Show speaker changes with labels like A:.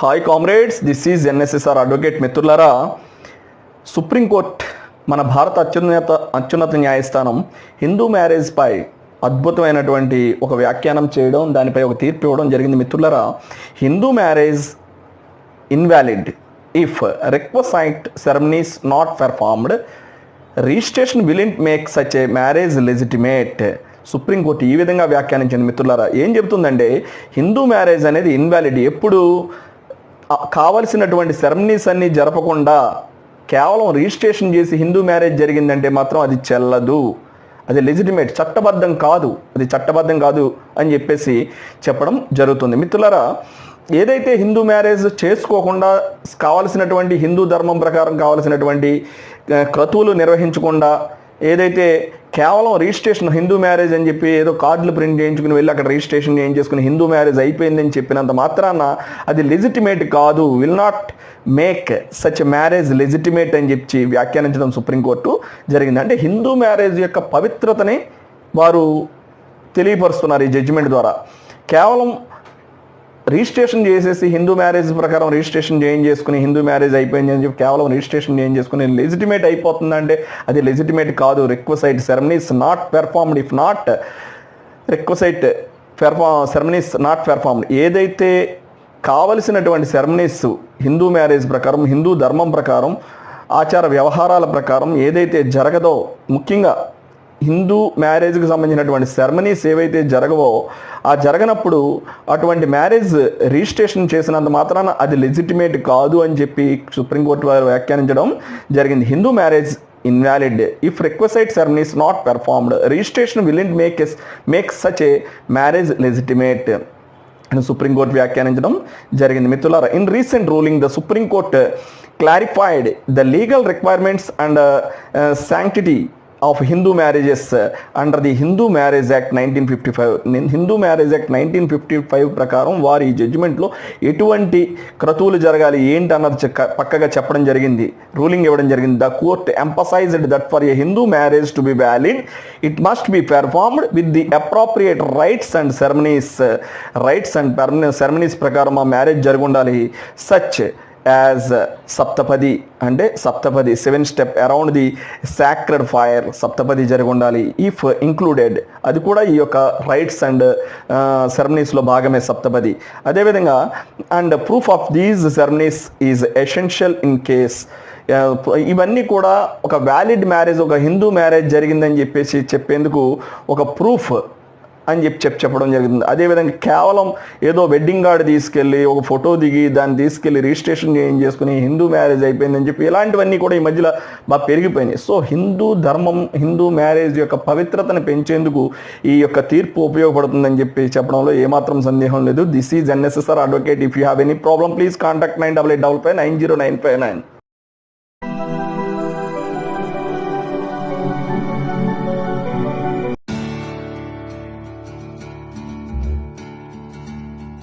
A: Hi comrades this is NSSR advocate మిత్రులారా. Supreme Court మన భారత అత్యున్నత అత్యున్నత న్యాయస్థానం హిందూ మ్యారేజ్పై అద్భుతమైనటువంటి ఒక వ్యాఖ్యానం చేయడం దానిపై ఒక తీర్పు ఇవ్వడం జరిగింది మిత్రులారా. Hindu marriage invalid if requisite ceremonies not performed registration will not make such a marriage legitimate. Supreme Court ఈ విధంగా వ్యాఖ్యానించింది మిత్రులారా. ఏం చెబుతుందంటే హిందూ మ్యారేజ్ అనేది ఇన్వాలిడ్. ఎప్పుడు కావలసినటువంటి సెరమనీస్ అన్నీ జరపకుండా కేవలం రిజిస్ట్రేషన్ చేసి హిందూ మ్యారేజ్ జరిగిందంటే మాత్రం అది చెల్లదు. అది లెజిటిమేట్ చట్టబద్ధం కాదు. అది చట్టబద్ధం కాదు అని చెప్పేసి చెప్పడం జరుగుతుంది. మిత్రులారా ఏదైతే హిందూ మ్యారేజ్ చేసుకోకుండా కావలసినటువంటి హిందూ ధర్మం ప్రకారం కావలసినటువంటి క్రతువులు నిర్వహించకుండా ఏదైతే కేవలం రిజిస్ట్రేషన్ హిందూ మ్యారేజ్ అని చెప్పి ఏదో కార్డులు ప్రింట్ చేయించుకుని వెళ్ళి అక్కడ రిజిస్ట్రేషన్ చేయించేసుకుని హిందూ మ్యారేజ్ అయిపోయిందని చెప్పినంత మాత్రాన అది లెజిటిమేట్ కాదు will not make such marriage legitimate అని చెప్పి వ్యాఖ్యానించడం సుప్రీంకోర్టు జరిగింది. అంటే హిందూ మ్యారేజ్ యొక్క పవిత్రతని వారు తెలియపరుస్తున్నారు ఈ జడ్జిమెంట్ ద్వారా. కేవలం రిజిస్ట్రేషన్ చేసేసి హిందూ మ్యారేజ్ ప్రకారం రిజిస్ట్రేషన్ చేంజ్ చేసుకుని హిందూ మ్యారేజ్ అయిపోయింది అని చెప్పి కేవలం రిజిస్ట్రేషన్ చేంజ్ చేసుకుని లెజిటిమేట్ అయిపోతుందంటే అది లెజిటిమేట్ కాదు. Requisite ceremonies not performed if not requisite perform ceremonies not performed ఏదైతే కావలసినటువంటి సెరమనీస్ హిందూ మ్యారేజ్ ప్రకారం హిందూ ధర్మం ప్రకారం ఆచార వ్యవహారాల ప్రకారం ఏదైతే జరగదో ముఖ్యంగా హిందూ మ్యారేజ్కి సంబంధించినటువంటి సెరమనీస్ ఏవైతే జరగవో ఆ జరగనప్పుడు అటువంటి మ్యారేజ్ రిజిస్ట్రేషన్ చేసినంత మాత్రాన అది లెజిటిమేట్ కాదు అని చెప్పి సుప్రీంకోర్టు వారు వ్యాఖ్యానించడం జరిగింది. Hindu marriage invalid if requisite ceremonies not performed registration will make make such a marriage legitimate అని సుప్రీంకోర్టు వ్యాఖ్యానించడం జరిగింది. మిత్రులారా in recent ruling the Supreme Court clarified the legal requirements and sanctity of Hindu marriages under the Hindu Marriage Act nineteen fifty five Hindu Marriage Act nineteen fifty five ప్రకారం వారి జడ్జిమెంట్లో ఎటువంటి క్రతువులు జరగాలి ఏంటి అన్నది పక్కగా చెప్పడం జరిగింది రూలింగ్ ఇవ్వడం జరిగింది. The court emphasized that for a Hindu marriage to be valid it must be performed with the appropriate rites and ceremonies rites and ceremonies ప్రకారం ఆ మ్యారేజ్ జరిగి ఉండాలి. సచ్ యాజ్ సప్తపది అంటే Saptapadi seven step around the sacred fire Saptapadi జరిగి ఉండాలి. If included అది కూడా ఈ యొక్క రైట్స్ అండ్ సెరమనీస్లో భాగమే సప్తపది. అదేవిధంగా and proof of these ceremonies is essential in case ఇవన్నీ కూడా ఒక వ్యాలిడ్ మ్యారేజ్ ఒక హిందూ మ్యారేజ్ జరిగిందని చెప్పేసి చెప్పేందుకు ఒక ప్రూఫ్ అని చెప్పి చెప్పి చెప్పడం జరుగుతుంది అదేవిధంగా కేవలం ఏదో వెడ్డింగ్ కార్డు తీసుకెళ్ళి ఒక ఫోటో దిగి దాన్ని తీసుకెళ్ళి రిజిస్ట్రేషన్ చేంజ్ చేసుకుని హిందూ మ్యారేజ్ అయిపోయిందని చెప్పి ఇలాంటివన్నీ కూడా ఈ మధ్యలో బాగా పెరిగిపోయినాయి. సో హిందూ ధర్మం హిందూ మ్యారేజ్ యొక్క పవిత్రతను పెంచేందుకు ఈ యొక్క తీర్పు ఉపయోగపడుతుందని చెప్పి చెప్పడంలో ఏమాత్రం సందేహం లేదు. This is NSSR advocate if you have any problem please contact nine double eight double five nine zero nine five nine